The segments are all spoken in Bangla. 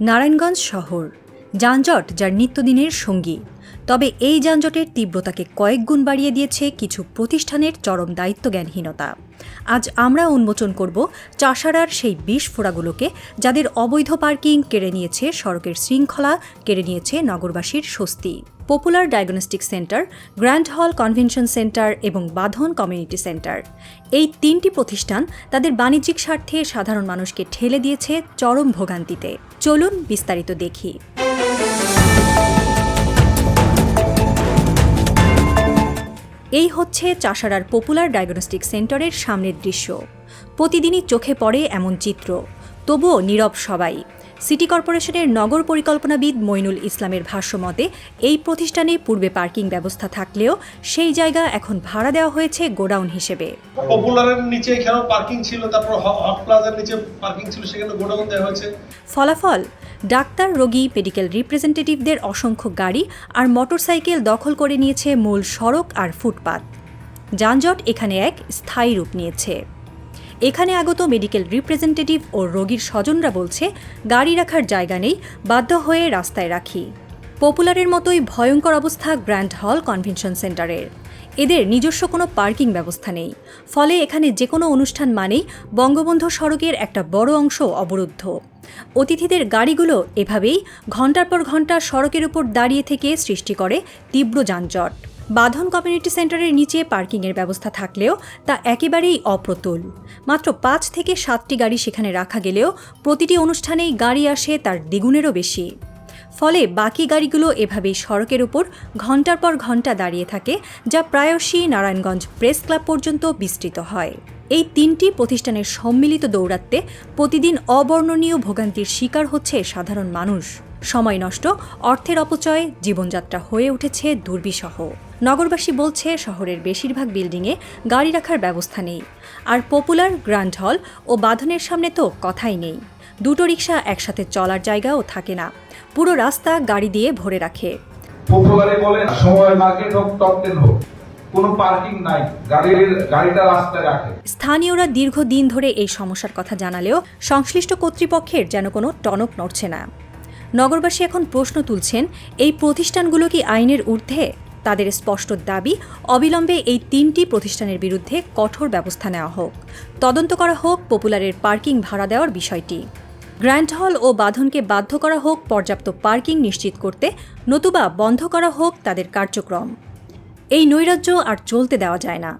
নারায়ণগঞ্জ শহর। যানজট, যার নিত্যদিনের সঙ্গী। তবে এই যানজটের তীব্রতাকে কয়েক গুণ বাড়িয়ে দিয়েছে কিছু প্রতিষ্ঠানের চরম দায়িত্বজ্ঞানহীনতা। আজ আমরা উন্মোচন করব চাষারার সেই বিষ ফোড়াগুলোকে, যাদের অবৈধ পার্কিং কেড়ে নিয়েছে সড়কের শৃঙ্খলা, কেড়ে নিয়েছে নগরবাসীর স্বস্তি। Popular diagnostic centre, grand hall convention centre এবং বাঁধন কমিউনিটি সেন্টার। এই তিনটি প্রতিষ্ঠান তাদের বাণিজ্যিক স্বার্থে সাধারণ মানুষকে ঠেলে দিয়েছে চরম ভোগান্তিতে। চলুন বিস্তারিত দেখি। এই হচ্ছে চাষারার পপুলার ডায়াগনস্টিক সেন্টারের সামনের দৃশ্য। প্রতিদিনই চোখে পড়ে এমন চিত্র। তবুও নীরব সবাই। সিটি কর্পোরেশনের নগর পরিকল্পনাবিদ মইনুল ইসলামের ভাষ্যমতে এই প্রতিষ্ঠানে পূর্বে পার্কিং ব্যবস্থা থাকলেও সেই জায়গা এখন ভাড়া দেওয়া হয়েছে গোডাউন হিসেবে। পপুলারের নিচে এখানেও পার্কিং ছিল তারপর হ- হট প্লাজার নিচে পার্কিং ছিল সেখানে গোডাউন দেওয়া হয়েছে। ফলাফল ডাক্তার রোগী মেডিকেল রিপ্রেজেন্টেটিভদের অসংখ্য গাড়ি আর মোটরসাইকেল দখল করে নিয়েছে মূল সড়ক আর ফুটপাত। যানজট এখানে এক স্থায়ী রূপ নিয়েছে। এখানে আগত মেডিকেল রিপ্রেজেন্টেটিভ ও রোগীর স্বজনরা বলছে, গাড়ি রাখার জায়গা নেই, বাধ্য হয়ে রাস্তায় রাখি। পপুলারের মতোই ভয়ঙ্কর অবস্থা গ্র্যান্ড হল কনভেনশন সেন্টারের। এদের নিজস্ব কোনো পার্কিং ব্যবস্থা নেই। ফলে এখানে যে কোনো অনুষ্ঠান মানেই বঙ্গবন্ধু সড়কের একটা বড় অংশ অবরুদ্ধ। অতিথিদের গাড়িগুলো এভাবেই ঘণ্টার পর ঘণ্টা সড়কের উপর দাঁড়িয়ে থেকে সৃষ্টি করে তীব্র যানজট। বাঁধন কমিউনিটি সেন্টারের নিচে পার্কিংয়ের ব্যবস্থা থাকলেও তা একেবারেই অপ্রতুল। মাত্র পাঁচ থেকে সাতটি গাড়ি সেখানে রাখা গেলেও প্রতিটি অনুষ্ঠানেই গাড়ি আসে তার দ্বিগুণেরও বেশি। ফলে বাকি গাড়িগুলো এভাবেই সড়কের উপর ঘণ্টার পর ঘণ্টা দাঁড়িয়ে থাকে, যা প্রায়শই নারায়ণগঞ্জ প্রেস ক্লাব পর্যন্ত বিস্তৃত হয়। এই তিনটি প্রতিষ্ঠানের সম্মিলিত দৌরাত্মে প্রতিদিন অবর্ণনীয় ভোগান্তির শিকার হচ্ছে সাধারণ মানুষ। সময় নষ্ট, অর্থের অপচয়, জীবনযাত্রা হয়ে উঠেছে দুর্বিষহ। নগরবাসী বলছে শহরের বেশিরভাগ বিল্ডিংয়ে গাড়ি রাখার ব্যবস্থা নেই। আর পপুলার গ্র্যান্ড হল ও বাঁধনের সামনে তো কথাই নেই। দুটো রিক্সা একসাথে চলার জায়গাও থাকে না। পুরো রাস্তা গাড়ি দিয়ে ভরে রাখে। পপুলারে বলে সময় মার্কেট হোক টপ টেন হোক। কোনো পার্কিং নাই। গাড়ির গাড়িটা রাস্তায় রাখে। স্থানীয়রা দীর্ঘদিন ধরে এই সমস্যার কথা জানালেও সংশ্লিষ্ট কর্তৃপক্ষের যেন কোনো টনক নড়ছে না। নগরবাসী এখন প্রশ্ন তুলছেন এই প্রতিষ্ঠানগুলো কি আইনের ঊর্ধ্বে? তাদের স্পষ্ট দাবি, অবিলম্বে এই তিনটি প্রতিষ্ঠানের বিরুদ্ধে কঠোর ব্যবস্থা নেওয়া হোক। তদন্ত করা হোক, পপুলারের পার্কিং ভাড়া দেওয়ার বিষয়টি। গ্র্যান্ড হল ও বাঁধনকে বাধ্য করা হোক, পর্যাপ্ত পার্কিং নিশ্চিত করতে, নতুবা বন্ধ করা হোক তাদের কার্যক্রম। এই নৈরাজ্য আর চলতে দেওয়া যায় না।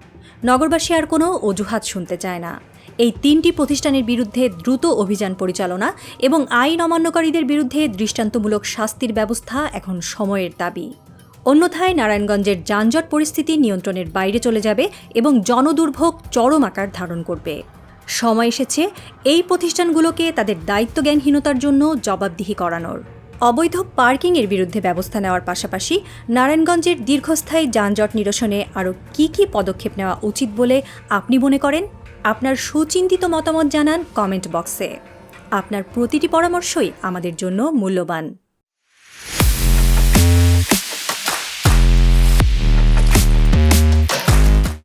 নগরবাসী আর কোনো অজুহাত শুনতে চায় না। এই তিনটি প্রতিষ্ঠানের বিরুদ্ধে দ্রুত অভিযান পরিচালনা এবং আইন অমান্যকারীদের বিরুদ্ধে দৃষ্টান্তমূলক শাস্তির ব্যবস্থা এখন সময়ের দাবি। অন্যথায় নারায়ণগঞ্জের যানজট পরিস্থিতি নিয়ন্ত্রণের বাইরে চলে যাবে এবং জনদুর্ভোগ চরম আকার ধারণ করবে। সময় এসেছে এই প্রতিষ্ঠানগুলোকে তাদের দায়িত্বজ্ঞানহীনতার জন্য জবাবদিহি করানোর। অবৈধ পার্কিংয়ের বিরুদ্ধে ব্যবস্থা নেওয়ার পাশাপাশি নারায়ণগঞ্জের দীর্ঘস্থায়ী যানজট নিরসনে আরও কী কী পদক্ষেপ নেওয়া উচিত বলে আপনি মনে করেন? আপনার সুচিন্তিত মতামত জানান কমেন্ট বক্সে। আপনার প্রতিটি পরামর্শই আমাদের জন্য মূল্যবান।